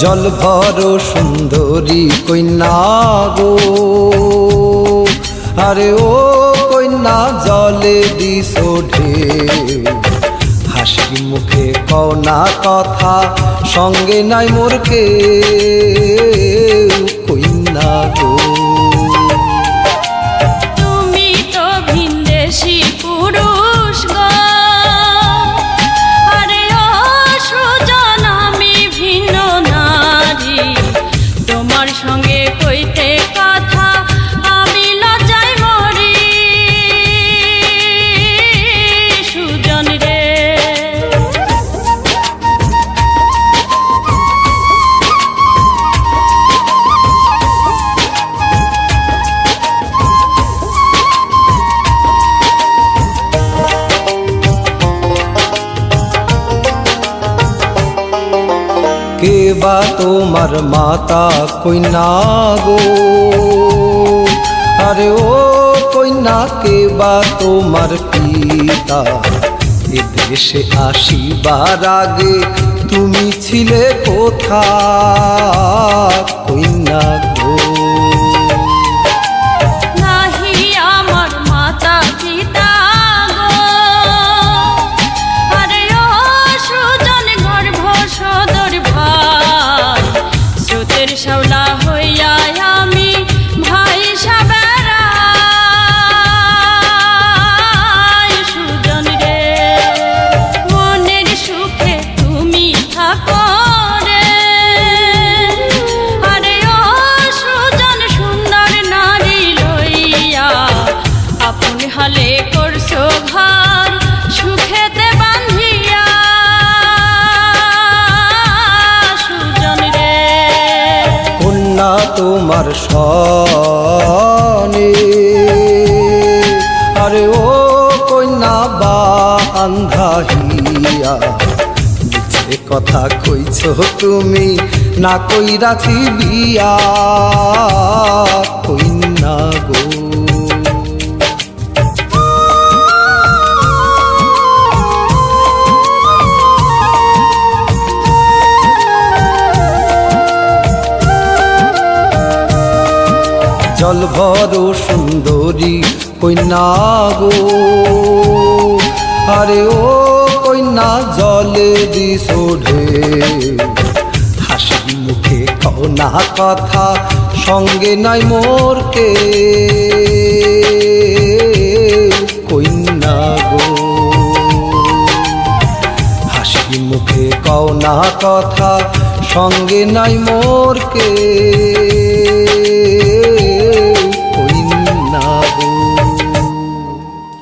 জল ভর সুন্দরী কন্যা গো। আরে ও কইনা জলে দিস হাসি মুখে কওনা কথা, সঙ্গে নাই মোরকে কন্যা গো। তোমার সঙ্গে কইতে কে বা তোমার মাতা কইনা গো আরে ও কন্যা কে বা তোমার পিতা এ দেশে আসিবার আগে তুমি ছিলে কোথা ঘর সুখেতে বান্ধিয়া সুজন রে। কন্যা তোমার সনে। আরে ও কন্যা কথা কইছ তুমি, না কইরাছি বিয়া জল ভর সুন্দরী কন্যা গো। আরে ও কন্যা, জলে ঢে হাসি মুখে কওনা কথা, সঙ্গে নাই মোরকে কন্যা গো। হাসি মুখে কওনা কথা, সঙ্গে নাই মোরকে